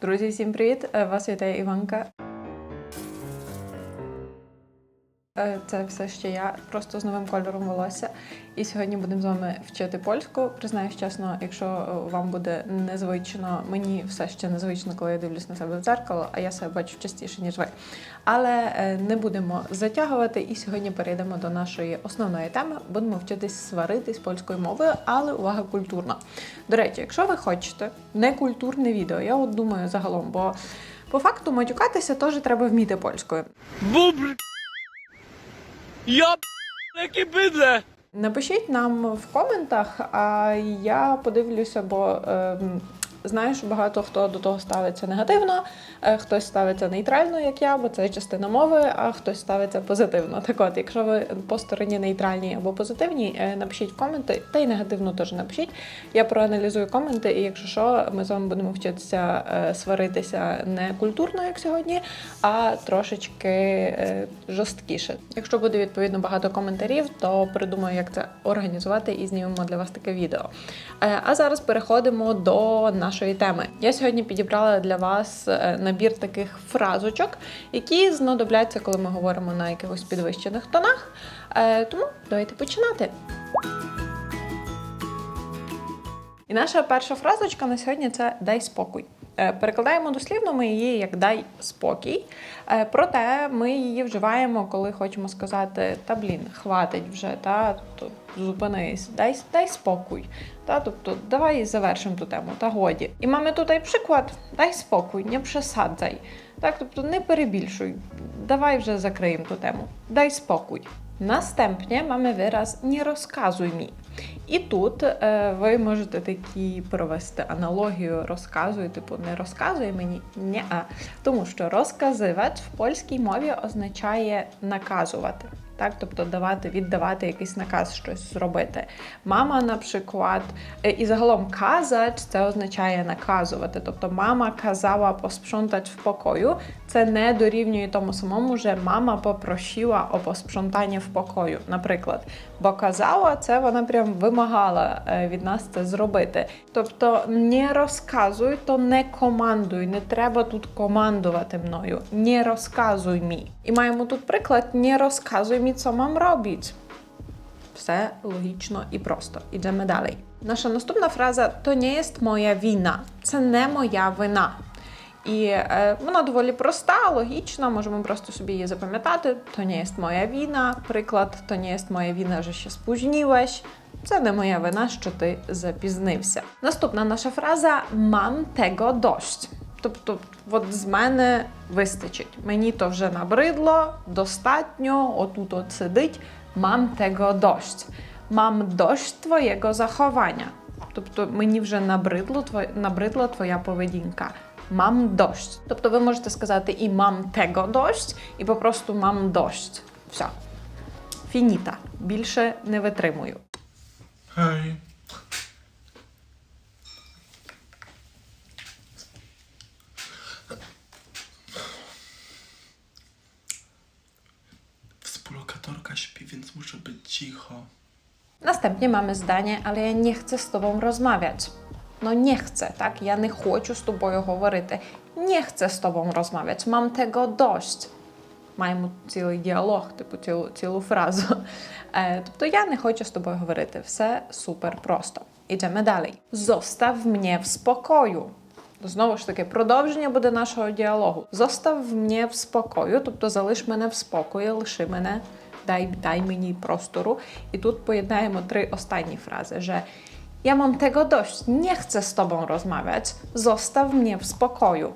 Друзі, всім привіт! Е, Вас вітає Іванка. Це все ще я, просто з новим кольором волосся. І сьогодні будемо з вами вчити польську. Признаюсь чесно, якщо е, вам буде незвично, мені все ще незвично, коли я дивлюсь на себе в дзеркало, а я себе бачу частіше, ніж ви. Але е, не будемо затягувати, і сьогодні перейдемо до нашої основної теми. Будемо вчитись сваритись польською мовою, але увага культурна. До речі, якщо ви хочете некультурне відео, я от думаю загалом, бо по факту матюкатися теж треба вміти польською. Я які бидле! Напишіть нам в коментах, а я подивлюся, бо ем, знаю, що багато хто до того ставиться негативно, е, хтось ставиться нейтрально, як я, бо це частина мови, а хтось ставиться позитивно. Так от, якщо ви по стороні нейтральній або позитивній, е, напишіть в коменти, та й негативно теж напишіть. Я проаналізую коменти, і якщо що, ми з вами будемо вчитися е, сваритися не культурно, як сьогодні, а трошечки жорсткіше. Якщо буде відповідно багато коментарів, то придумаю, як це організувати і знімемо для вас таке відео. А зараз переходимо до нашої теми. Я сьогодні підібрала для вас е, набір таких фразочок, які знадобляться, коли ми говоримо на якихось підвищених тонах. Е, Тому давайте починати. І наша перша фразочка на сьогодні це дай спокій. Е, Перекладаємо дослівно ми її як дай спокій. Е, Проте ми її вживаємо, коли хочемо сказати та блін, хватить вже, та зупинись, дай, дай спокій. Та, тобто, давай завершимо ту тему, та годі. І mamy tutaj przykład, дай спокій, не przesadzaj. Так, тобто не перебільшуй. Давай вже закриємо ту тему. Дай спокій. Настępnie mamy wyraz nie rozkazuj mi. І тут е, ви можете такі провести аналогію розказуй, типу не розказуй мені, ні а тому що розказувати в польській мові означає наказувати. Так, тобто давати, віддавати якийсь наказ щось зробити. Мама, наприклад, е, і загалом казач це означає наказувати. Тобто мама казала посprzątać в покою. Це не дорівнює тому самому, що мама попросила о посprzątanie в покою, наприклад. Бо казала, це вона прям вимагала е, від нас це зробити. Тобто не розказуй, то не командуй, не треба тут командувати мною. Не розказуй мій. І маємо тут приклад: не розказуй мені, що мам робити. Все логічно і просто. Ідемо далі. Наша наступна фраза то не є моя війна, це не моя вина. І е, вона доволі проста, логічна, можемо просто собі її запам'ятати. То не є моя війна. Приклад, то не є моя війна, що ще спóźniłeś. Це не моя вина, що ти запізнився. Наступна наша фраза мам tego dość. Тобто, от з мене вистачить. Мені то вже набридло, достатньо, отут от сидить. Мам tego dość. Мам dość твоєго заховання. Тобто мені вже набридло, тво- набридла твоя поведінка. Мам dość. Тобто ви можете сказати і мам tego dość, і попросту мам dość. Все. Фініта. Більше не витримую. Hej. Więc muszę być cicho. Następnie mamy zdanie, ale я не chcę з тобою розмовляти. No nie chcę, tak? Ja не хочу з тобою говорити. Не chcę з тобою розмовляти. Mam tego dość. Маємо цілий діалог, типу цілу, цілу фразу. Е, тобто я не хочу з тобою говорити. Все супер просто. Ідемо далі. Зостав мене в спокою. Знову ж таки, продовження буде нашого діалогу. Зостав мене в спокою, тобто залиш мене в спокої, лиши мене, дай, дай мені простору. І тут поєднаємо три останні фрази: że ja mam tego dość, nie chcę z tobą rozmawiać, zostaw mnie w spokoju.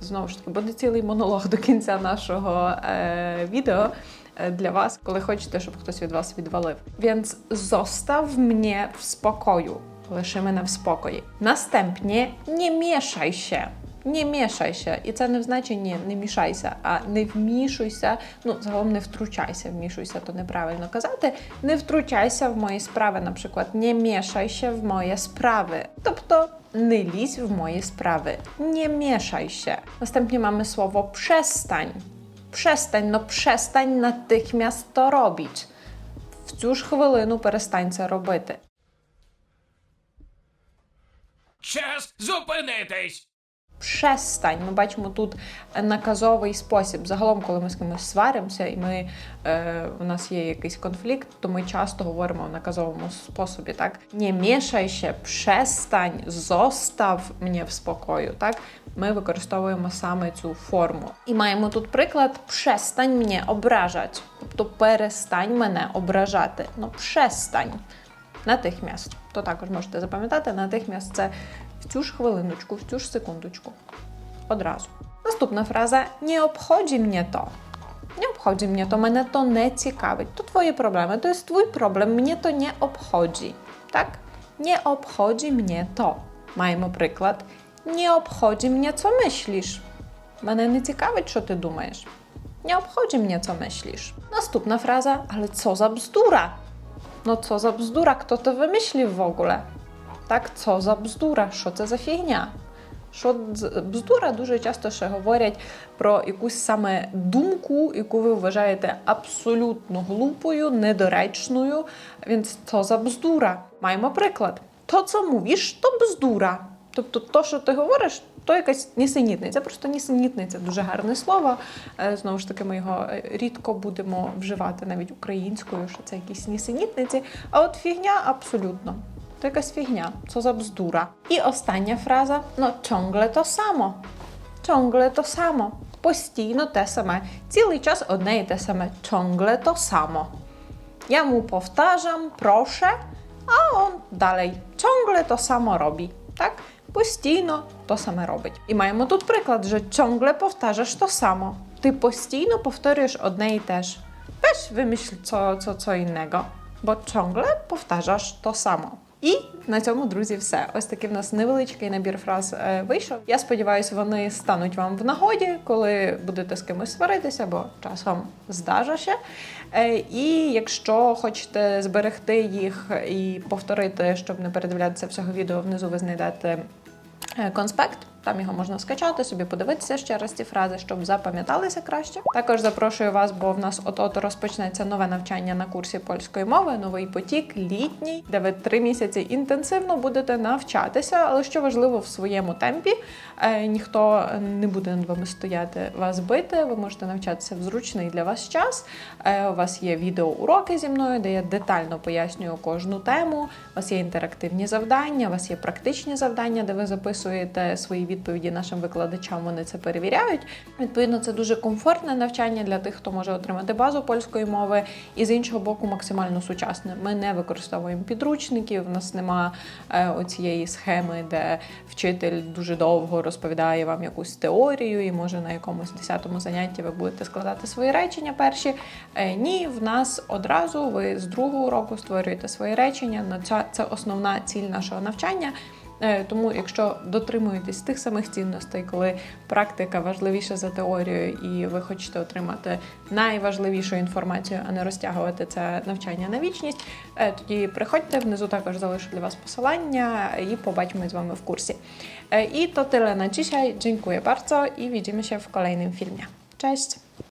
Знову ж таки, буде цілий монолог до кінця нашого е, відео е, для вас, коли хочете, щоб хтось від вас відвалив. Więc zostaw mnie w spokoju. Лиши мене в спокої. Настępnie nie mieszaj się. Не мішайся. І це не в значенні не мішайся, а не вмішуйся. Ну, загалом не втручайся, вмішуйся, то неправильно казати. Не втручайся в мої справи, наприклад, не мішайся в мої справи. Тобто не лізь в мої справи. Не мішайся. Następnie mamy słowo przestań. Przestań, no przestań natychmiast to robić. В цю ж хвилину перестань це робити. Час зупинитись! Przestań. Ми бачимо тут наказовий спосіб. Загалом, коли ми з кимось сваримося, і ми, е, у нас є якийсь конфлікт, то ми часто говоримо в наказовому способі. Так, не мішай ще, przestań, zostaw мене в спокою. Так, ми використовуємо саме цю форму. І маємо тут приклад przestań мене ображати. Тобто перестань мене ображати. Ну, przestań. Натихмість. То також можете запам'ятати, натихмість це в цю ж хвилиночку, в цю ж секундочку. Одразу. Наступна фраза не обходzi mnie to. Не обходzi mnie to, мене то не цікавить. То твої проблеми, to jest twój problem, mnie to nie obchodzi. Так? Nie obchodzi mnie to. Маємо приклад. Не обходzi mnie, co myślisz. Мене не цікавить, що ти думаєш. Nie obchodzi mnie, co myślisz. Наступна фраза, ale co za bzdura. No co za bzdura, kto to wymyślił w ogóle? Так, co за бздура? Що це за фігня? Що бздура дуже часто ще говорять про якусь саме думку, яку ви вважаєте абсолютно глупою, недоречною. Więc co за бздура? Маємо приклад. То, co mówisz, то бздура. Тобто, то, що ти говориш, то якась нісенітниця. Просто нісенітниця дуже гарне слово. Е, Знову ж таки, ми його е, рідко будемо вживати навіть українською, що це якісь нісенітниці. А от фігня абсолютно. To jakaś fignia, co za bzdura. I ostatnia fraza, no ciągle to samo. Ciągle to samo. Постійно те саме. Цілий час одне і те саме. Ciągle to samo. Ja mu powtarzam, proszę, a on dalej ciągle to samo robi. Tak? Постійно то саме робить. І маємо тут приклад, що ciągle powtarzasz to samo. Ти постійно повторюєш одне і те ж. Weź wymyśl co, co, co innego, бо ciągle powtarzasz to samo. І на цьому, друзі, все. Ось такий в нас невеличкий набір фраз е, вийшов. Я сподіваюся, вони стануть вам в нагоді, коли будете з кимось сваритися, бо часом здажа ще. Е, і якщо хочете зберегти їх і повторити, щоб не передивлятися всього відео, внизу ви знайдете е, конспект. Там його можна скачати, собі подивитися ще раз ці фрази, щоб запам'яталися краще. Також запрошую вас, бо в нас от-от розпочнеться нове навчання на курсі польської мови, новий потік, літній, де ви три місяці інтенсивно будете навчатися, але що важливо в своєму темпі. Е, ніхто не буде над вами стояти вас бити. Ви можете навчатися в зручний для вас час. Е, у вас є відеоуроки зі мною, де я детально пояснюю кожну тему. У вас є інтерактивні завдання, у вас є практичні завдання, де ви записуєте свої відповіді нашим викладачам. Вони це перевіряють. Відповідно, це дуже комфортне навчання для тих, хто може отримати базу польської мови, і з іншого боку, максимально сучасне. Ми не використовуємо підручників. У нас нема е, оцієї схеми, де вчитель дуже довго розповідає вам якусь теорію, і може на якомусь десятому занятті ви будете складати свої речення перші. Е, ні, в нас одразу ви з другого уроку створюєте свої речення. На ця це основна ціль нашого навчання. Е, Тому, якщо дотримуєтесь тих самих цінностей, коли практика важливіша за теорію, і ви хочете отримати найважливішу інформацію, а не розтягувати це навчання на вічність, е, тоді приходьте внизу також залишу для вас посилання і побачимо з вами в курсі. Е, І to tyle na dzisiaj. Dziękuję bardzo i widzimy się w kolejnym filmie.